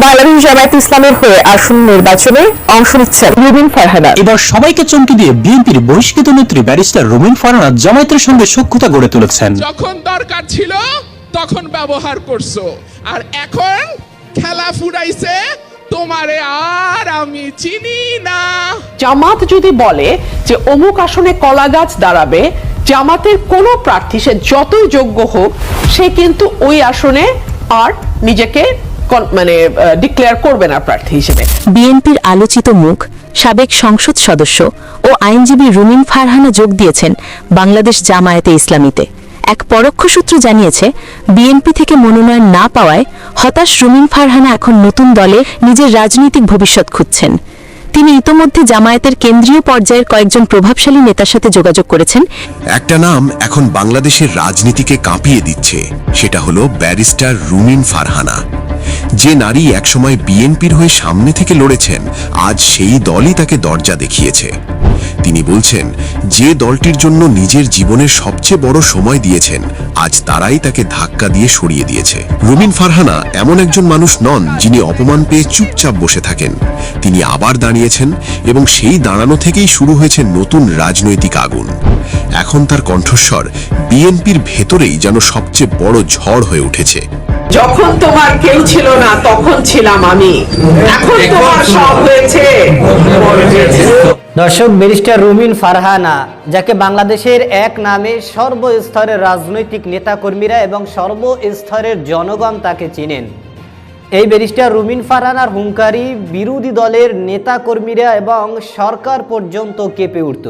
বাংলাদেশ জামায়াত ইসলামের হয়ে আসন্ন নির্বাচনে অংশ নিচ্ছেন রুবিন ফারহানা। এবার সবাইকে চমকে দিয়ে বিএনপির বহিষ্কৃত নেত্রী ব্যারিস্টার রুমিন ফারহানা জামায়াতের সঙ্গে সখ্যতা গড়ে তুলেছেন। যখন দরকার ছিল তখন ব্যবহার করছ। আর এখন খেলা ফুরাইছে তোমারে আর আমি চিনি না। জামাত যদি বলে যে অমুক আসনে কলা গাছ দাঁড়াবে জামাতের কোনো প্রার্থী সে যতই যোগ্য হোক সে কিন্তু ওই আসনে আর নিজেকে মানে ডিক্লেয়ার করবে না প্রার্থী হিসেবে। বিএনপির আলোচিত মুখ সাবেক সংসদ সদস্য ও আইনজীবী রুমিন ফারহানা যোগ দিয়েছেন বাংলাদেশ জামায়াতে ইসলামীতে। এক পরোক্ষ সূত্র জানিয়েছে বিএনপি থেকে মনোনয়ন না পাওয়ায় হতাশ রুমিন ফারহানা এখন নতুন দলে নিজের রাজনৈতিক ভবিষ্যৎ খুঁজছেন। তিনি ইতোমধ্যে জামায়াতের কেন্দ্রীয় পর্যায়ের কয়েকজন প্রভাবশালী নেতার সাথে যোগাযোগ করেছেন। একটা নাম এখন বাংলাদেশের রাজনীতিকে কাঁপিয়ে দিচ্ছে সেটা হলো ব্যারিস্টার রুমিন ফারহানা। যে নারী একসময় বিএনপির হয়ে সামনে থেকে লড়েছেন, আজ সেই দলই তাকে দরজা দেখিয়েছে। তিনি বলছেন, যে দলটির জন্য নিজের জীবনের সবচেয়ে বড় সময় দিয়েছেন, আজ তারাই তাকে ধাক্কা দিয়ে সরিয়ে দিয়েছে। রুমিন ফারহানা এমন একজন মানুষ নন, যিনি অপমান পেয়ে চুপচাপ বসে থাকেন। তিনি আবার দাঁড়িয়েছেন এবং সেই দাঁড়ানো থেকেই শুরু হয়েছে নতুন রাজনৈতিক আগুন। এখন তার কণ্ঠস্বর বিএনপির ভেতরেই যেন সবচেয়ে বড় ঝড় হয়ে উঠেছে। যখন তোমার কেউ ছিল না, তখন ছিলাম আমি। এখন তোমার সব হয়েছে। দর্শক, ব্যারিস্টার রুমিন ফারহানা, যাকে বাংলাদেশের এক নামে সর্বস্তরের রাজনৈতিক নেতাকর্মীরা এবং সর্বস্তরের জনগণ তাকে চিনেন। এই ব্যারিস্টার রুমিন ফারহানার হুঙ্কারি বিরোধী দলের নেতাকর্মীরা এবং সরকার পর্যন্ত কেঁপে উঠত।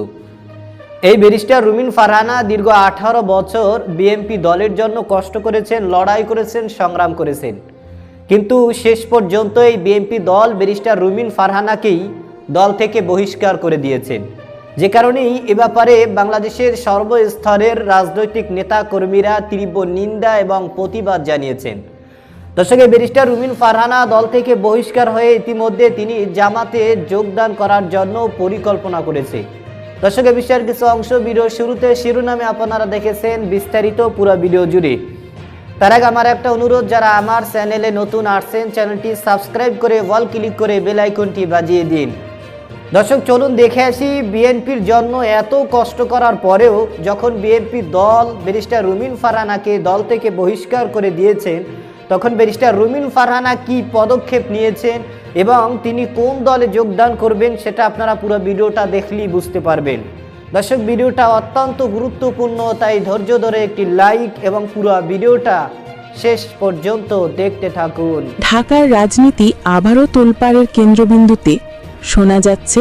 এই ব্যারিস্টার রুমিন ফারহানা দীর্ঘ আঠারো বছর বিএনপি দলের জন্য কষ্ট করেছেন, লড়াই করেছেন, সংগ্রাম করেছেন। কিন্তু শেষ পর্যন্ত এই বিএনপি দল ব্যারিস্টার রুমিন ফারহানাকেই দল থেকে বহিষ্কার করে দিয়েছেন। যে কারণেই এ ব্যাপারে বাংলাদেশের সর্বস্তরের রাজনৈতিক নেতা কর্মীরা তীব্র নিন্দা এবং প্রতিবাদ জানিয়েছেন। দর্শক ব্যারিস্টার রুমিন ফারহানা দল থেকে বহিষ্কার হয়ে ইতিমধ্যে তিনি জামাতে যোগদান করার জন্য পরিকল্পনা করেছে। দর্শক এই বিষয়ের কিছু অংশ ভিডিও শুরুতে শিরোনামে আপনারা দেখেছেন বিস্তারিত পুরো ভিডিও জুড়ে। তার আগে আমার একটা অনুরোধ, যারা আমার চ্যানেলে নতুন আসছেন, চ্যানেলটি সাবস্ক্রাইব করে, ওয়াল ক্লিক করে, বেল আইকনটি বাজিয়ে দিন। দর্শক, চলুন দেখে আসি, বিএনপির জন্য এত কষ্ট করার পরেও যখন বিএনপি দল ব্যারিস্টার রুমিন ফারহানাকে দল থেকে বহিষ্কার করে দিয়েছেন, তখন ব্যারিস্টার রুমিন ফারহানা কি পদক্ষেপ নিয়েছেন এবং তিনি কোন দলে যোগদান করবেন সেটা আপনারা পুরো ভিডিওটা দেখলেই বুঝতে পারবেন। দর্শক, ভিডিওটা অত্যন্ত গুরুত্বপূর্ণ, তাই ধৈর্য ধরে একটি লাইক এবং পুরো ভিডিওটা শেষ পর্যন্ত দেখতে থাকুন। ঢাকার রাজনীতি আবারও তোলপাড়ের কেন্দ্রবিন্দুতে। শোনা যাচ্ছে,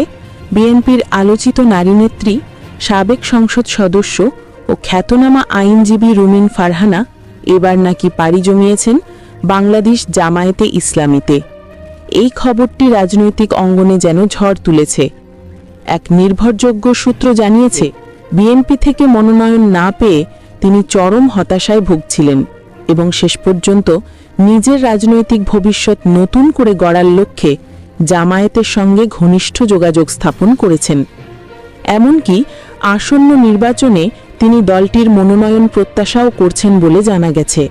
বিএনপির আলোচিত নারীনেত্রী সাবেক সংসদ সদস্য ও খ্যাতনামা আইনজীবী রুমিন ফারহানা এবার নাকি পাড়ি জমিয়েছেন বাংলাদেশ জামায়াতে ইসলামীতে। এই খবরটি রাজনৈতিক অঙ্গনে যেন ঝড় তুলেছে। এক নির্ভরযোগ্য সূত্র জানিয়েছে, বিএনপি থেকে মনোনয়ন না পেয়ে তিনি চরম হতাশায় ভুগছিলেন এবং শেষ পর্যন্ত নিজের রাজনৈতিক ভবিষ্যৎ নতুন করে গড়ার লক্ষ্যে জামায়াতের সঙ্গে ঘনিষ্ঠ যোগাযোগ স্থাপন করেছেন। এমনকি আসন্ন নির্বাচনে তিনি দলটির মনোনয়ন প্রত্যাশাও করছেন বলে জানা গেছে।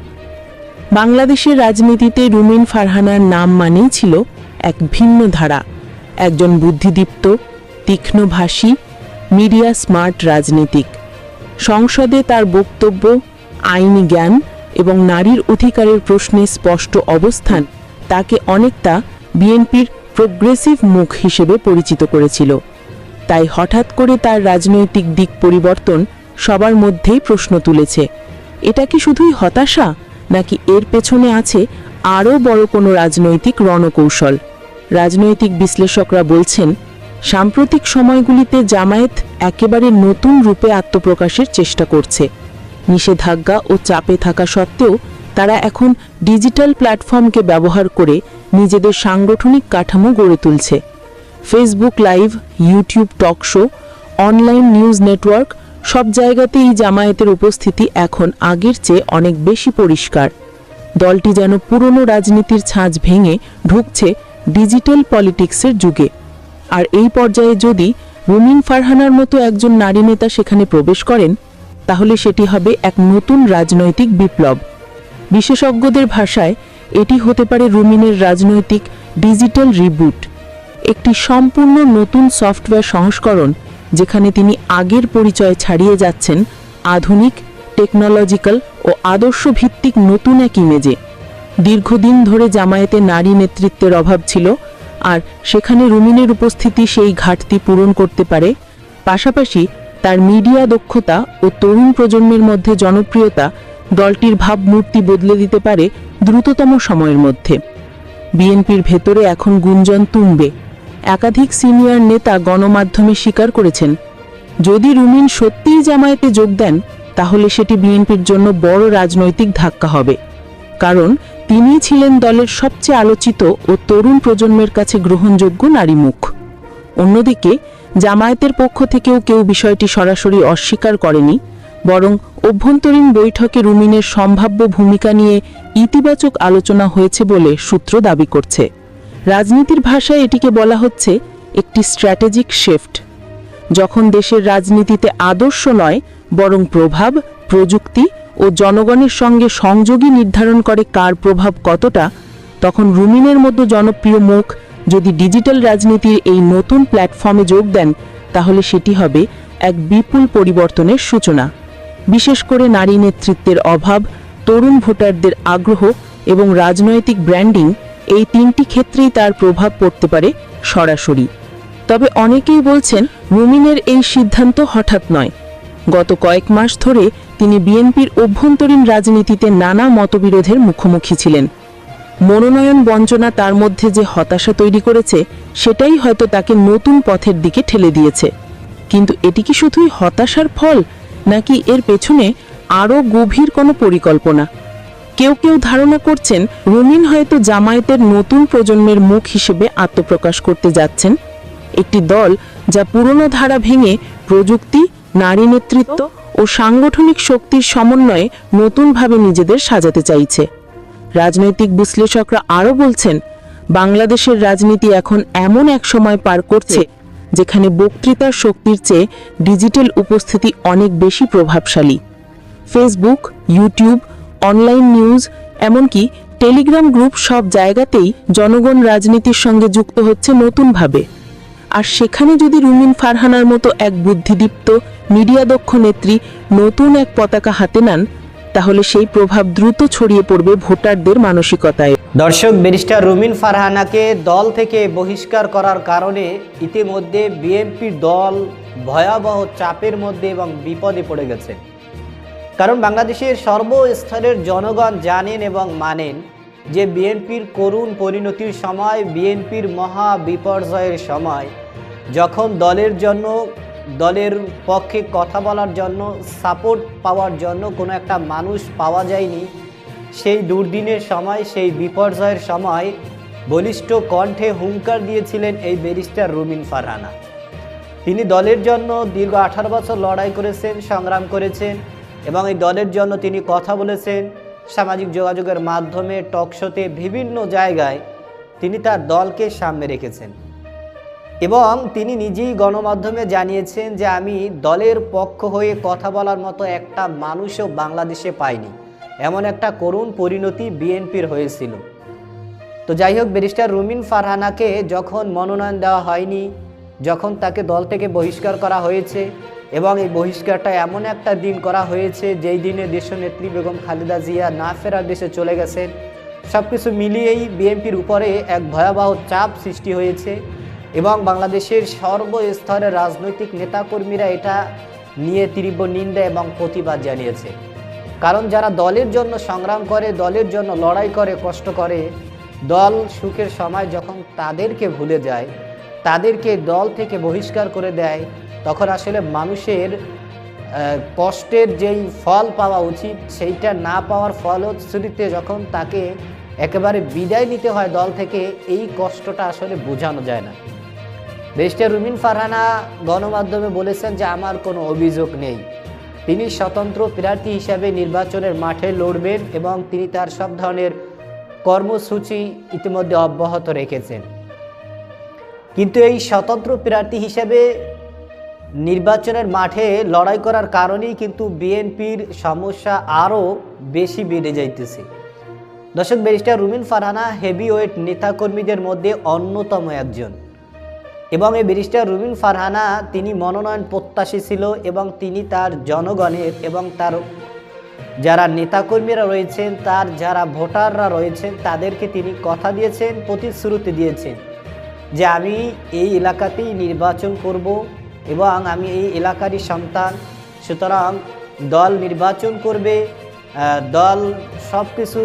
বাংলাদেশের রাজনীতিতে রুমিন ফারহানার নাম মানেই ছিল এক ভিন্ন ধারা। একজন বুদ্ধিদীপ্ত, তীক্ষ্ণভাষী, মিডিয়া স্মার্ট রাজনীতিক। সংসদে তার বক্তব্য, আইনি জ্ঞান এবং নারীর অধিকারের প্রশ্নে স্পষ্ট অবস্থান তাকে অনেকটা বিএনপির প্রোগ্রেসিভ মুখ হিসেবে পরিচিত করেছিল। তাই হঠাৎ করে তার রাজনৈতিক দিক পরিবর্তন সবার মধ্যেই প্রশ্ন তুলেছে। এটা কি শুধুই হতাশা? নাকি এর পেছনে আছে আরও বড় কোনো রাজনৈতিক রণকৌশল? রাজনৈতিক বিশ্লেষকরা বলছেন, সাম্প্রতিক সময়গুলিতে জামায়াত একেবারে নতুন রূপে আত্মপ্রকাশের চেষ্টা করছে। নিষেধাজ্ঞা ও চাপে থাকা সত্ত্বেও তারা এখন ডিজিটাল প্ল্যাটফর্মকে ব্যবহার করে নিজেদের সাংগঠনিক কাঠামো গড়ে তুলছে। Facebook live, YouTube talk show, online news network সব জায়গাতেই জামায়াতের উপস্থিতি এখন আগের চেয়ে অনেক বেশি পরিষ্কার। দলটি যেন পুরনো রাজনীতির ছাঁচ ভেঙে ঢুকছে ডিজিটাল পলিটিক্সের যুগে। আর এই পর্যায়ে যদি রুমিন ফারহানার মতো একজন নারী নেতা সেখানে প্রবেশ করেন, তাহলে সেটি হবে এক নতুন রাজনৈতিক বিপ্লব। বিশেষজ্ঞদের ভাষায়, এটি হতে পারে রুমিনের রাজনৈতিক ডিজিটাল রিবুট। একটি সম্পূর্ণ নতুন সফটওয়্যার সংস্করণ যেখানে তিনি আগের পরিচয় ছাড়িয়ে যাচ্ছেন আধুনিক টেকনোলজিক্যাল ও আদর্শ ভিত্তিক নতুন এক ইমেজে দীর্ঘদিন ধরে জামায়াতে নারী নেতৃত্বের অভাব ছিল আর সেখানে রুমিনের উপস্থিতি সেই ঘাটতি পূরণ করতে পারে। পাশাপাশি তার মিডিয়া দক্ষতা ও তরুণ প্রজন্মের মধ্যে জনপ্রিয়তা দলটির ভাবমূর্তি বদলে দিতে পারে দ্রুততম সময়ের মধ্যে। বিএনপির ভেতরে এখন গুঞ্জন তুঙ্গে। একাধিক সিনিয়র নেতা গণমাধ্যমে স্বীকার করেছেন। যদি রুমিন সত্যিই জামায়াতে যোগ দেন, তাহলে সেটি বিএনপির জন্য বড় রাজনৈতিক ধাক্কা হবে। কারণ তিনিই ছিলেন দলের সবচেয়ে আলোচিত ও তরুণ প্রজন্মের কাছে গ্রহণযোগ্য নারী মুখ অন্যদিকে, জামায়াতের পক্ষ থেকেও কেউ বিষয়টি সরাসরি অস্বীকার করেনি, বরং অভ্যন্তরীণ বৈঠকে রুমিনের সম্ভাব্য ভূমিকা নিয়ে ইতিবাচক আলোচনা হয়েছে বলে সূত্র দাবি করছে। রাজনীতির ভাষায় এটিকে বলা হচ্ছে একটি স্ট্র্যাটেজিক শিফট, যখন দেশের রাজনীতিতে আদর্শ নয়, বরং প্রভাব, প্রযুক্তি ও জনগণের সঙ্গে সংযোগী নির্ধারণ করে কার প্রভাব কতটা, তখন রুমিনের মতো জনপ্রিয় মুখ যদি ডিজিটাল রাজনীতির এই নতুন প্ল্যাটফর্মে যোগ দেন, তাহলে সেটি হবে এক বিপুল পরিবর্তনের সূচনা। বিশেষ করে নারী নেতৃত্বের অভাব, তরুণ ভোটারদের আগ্রহ এবং রাজনৈতিক ব্র্যান্ডিং এই তিনটি ক্ষেত্রেই তার প্রভাব পড়তে পারে সরাসরি। তবে অনেকেই বলছেন রুমিনের এই সিদ্ধান্ত হঠাৎ নয়। গত কয়েক মাস ধরে তিনি বিএনপির অভ্যন্তরীণ রাজনীতিতে নানা মতবিরোধের মুখোমুখি ছিলেন। মনোনয়ন বঞ্চনা তার মধ্যে যে হতাশা তৈরি করেছে, সেটাই হয়তো তাকে নতুন পথের দিকে ঠেলে দিয়েছে। কিন্তু এটি কি শুধুই হতাশার ফল, নাকি এর পেছনে আরও গভীর কোনো পরিকল্পনা? কেউ কেউ ধারণা করছেন রুমিন হয়তো জামায়াতের নতুন প্রজন্মের মুখ হিসেবে আত্মপ্রকাশ করতে যাচ্ছেন একটি দল যা পুরনো ধারা ভেঙে প্রযুক্তি, নারী নেতৃত্ব ও সাংগঠনিক শক্তির সমন্বয়ে নতুনভাবে নিজেদের সাজাতে চাইছে। রাজনৈতিক বিশ্লেষকরা আরও বলছেন, বাংলাদেশের রাজনীতি এখন এমন এক সময় পার করছে যেখানে বক্তৃতার শক্তির চেয়ে ডিজিটাল উপস্থিতি অনেক বেশি প্রভাবশালী। ফেসবুক, ইউটিউব অনলাইন নিউজ এমনকি টেলিগ্রাম গ্রুপ সব জায়গাতেই জনগণ রাজনীতির সঙ্গে যুক্ত হচ্ছে নতুনভাবে। আর সেখানে যদি রুমিন ফারহানার মতো এক বুদ্ধিদীপ্ত, মিডিয়া দক্ষ নেত্রী নতুন এক পতাকা হাতে নেন, তাহলে সেই প্রভাব দ্রুত ছড়িয়ে পড়বে ভোটারদের মানসিকতায়। দর্শক, ব্যারিস্টার রুমিন ফারহানাকে দল থেকে বহিষ্কার করার কারণে ইতিমধ্যে বিএনপির দল ভয়াবহ চাপের মধ্যে এবং বিপদে পড়ে গেছে। কারণ বাংলাদেশের সর্বস্তরের জনগণ জানেন এবং মানেন যে বিএনপির করুণ পরিণতির সময়, বিএনপির মহা বিপর্যয়ের সময়, যখন দলের জন্য, দলের পক্ষে কথা বলার জন্য সাপোর্ট পাওয়ার জন্য কোনো একটা মানুষ পাওয়া যায়নি, সেই দুর্দিনের সময়, সেই বিপর্যয়ের সময় বলিষ্ঠ কণ্ঠে হুঙ্কার দিয়েছিলেন এই ব্যারিস্টার রুমিন ফারহানা। তিনি দলের জন্য দীর্ঘ আঠারো বছর লড়াই করেছেন, সংগ্রাম করেছেন এবং এই দলের জন্য তিনি কথা বলেছেন। সামাজিক যোগাযোগের মাধ্যমে টকশোতে বিভিন্ন জায়গায় তিনি তার দলকে সামনে রেখেছেন। এবং তিনি নিজেই গণমাধ্যমে জানিয়েছেন যে, আমি দলের পক্ষ হয়ে কথা বলার মতো একটা মানুষও বাংলাদেশে পাইনি। এমন একটা করুণ পরিণতি বিএনপির হয়েছিল। তো যাই হোক, ব্যারিস্টার রুমিন ফারহানাকে যখন মনোনয়ন দেওয়া হয়নি, যখন তাকে দল থেকে বহিষ্কার করা হয়েছে এবং এই বহিষ্কারটা এমন একটা দিন করা হয়েছে, যেই দিনে দেশনেত্রী বেগম খালেদা জিয়া না ফেরার দেশে চলে গেছেন। সব কিছু মিলিয়েই বিএনপির উপরে এক ভয়াবহ চাপ সৃষ্টি হয়েছে এবং বাংলাদেশের সর্বস্তরের রাজনৈতিক নেতাকর্মীরা এটা নিয়ে তীব্র নিন্দা এবং প্রতিবাদ জানিয়েছে। কারণ যারা দলের জন্য সংগ্রাম করে, দলের জন্য লড়াই করে, কষ্ট করে, দল সুখের সময় যখন তাদেরকে ভুলে যায়, তাদেরকে দল থেকে বহিষ্কার করে দেয় তখন আসলে মানুষের কষ্টের যেই ফল পাওয়া উচিত, সেইটা না পাওয়ার ফলশ্রুতিতে যখন তাকে একেবারে বিদায় নিতে হয় দল থেকে, এই কষ্টটা আসলে বোঝানো যায় না। ব্যারিস্টার রুমিন ফারহানা গণমাধ্যমে বলেছেন যে, আমার কোনো অভিযোগ নেই। তিনি স্বতন্ত্র প্রার্থী হিসাবে নির্বাচনের মাঠে লড়বেন এবং তিনি তার সব ধরনের কর্মসূচি ইতিমধ্যে অব্যাহত রেখেছেন। কিন্তু এই স্বতন্ত্র প্রার্থী হিসেবে নির্বাচনের মাঠে লড়াই করার কারণেই কিন্তু বিএনপির সমস্যা আরও বেশি বেড়ে যাইতেছে। দর্শক, ব্যারিস্টার রুমিন ফারহানা হেভিওয়েট নেতাকর্মীদের মধ্যে অন্যতম একজন। এবং এই ব্যারিস্টার রুমিন ফারহানা, তিনি মনোনয়ন প্রত্যাশী ছিল এবং তিনি তার জনগণের এবং তার যারা নেতাকর্মীরা রয়েছেন, তার যারা ভোটাররা রয়েছেন, তাদেরকে তিনি কথা দিয়েছেন, প্রতিশ্রুতি দিয়েছেন যে, আমি এই এলাকাতেই নির্বাচন করব এবং আমি এই এলাকারই সন্তান। সুতরাং দল নির্বাচন করবে দল সব কিছু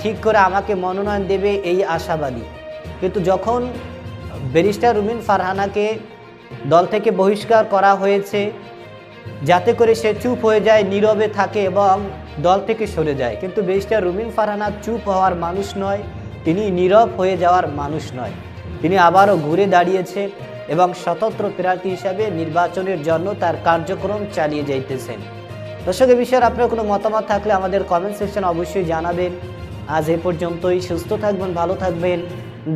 ঠিক করে আমাকে মনোনয়ন দেবে এই আশাবাদী। কিন্তু যখন ব্যারিস্টার রুমিন ফারহানাকে দল থেকে বহিষ্কার করা হয়েছে, যাতে করে সে চুপ হয়ে যায়, নীরবে থাকে এবং দল থেকে সরে যায়। কিন্তু ব্যারিস্টার রুমিন ফারহানা চুপ হওয়ার মানুষ নয়, তিনি নীরব হয়ে যাওয়ার মানুষ নয়। তিনি আবারও ঘুরে দাঁড়িয়েছে। এবং স্বতন্ত্র প্রার্থী হিসাবে নির্বাচনের জন্য তার কার্যক্রম চালিয়ে যাইতেছেন। দর্শক, এ বিষয়ে আপনার কোনো মতামত থাকলে আমাদের কমেন্ট সেকশন অবশ্যই জানাবেন। আজ এ পর্যন্তই, সুস্থ থাকবেন, ভালো থাকবেন।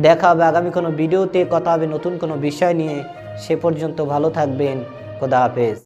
দেখা হবে আগামী কোনো ভিডিওতে, কথা হবে নতুন কোনো বিষয় নিয়ে। সে পর্যন্ত ভালো থাকবেন। খোদা হাফেজ।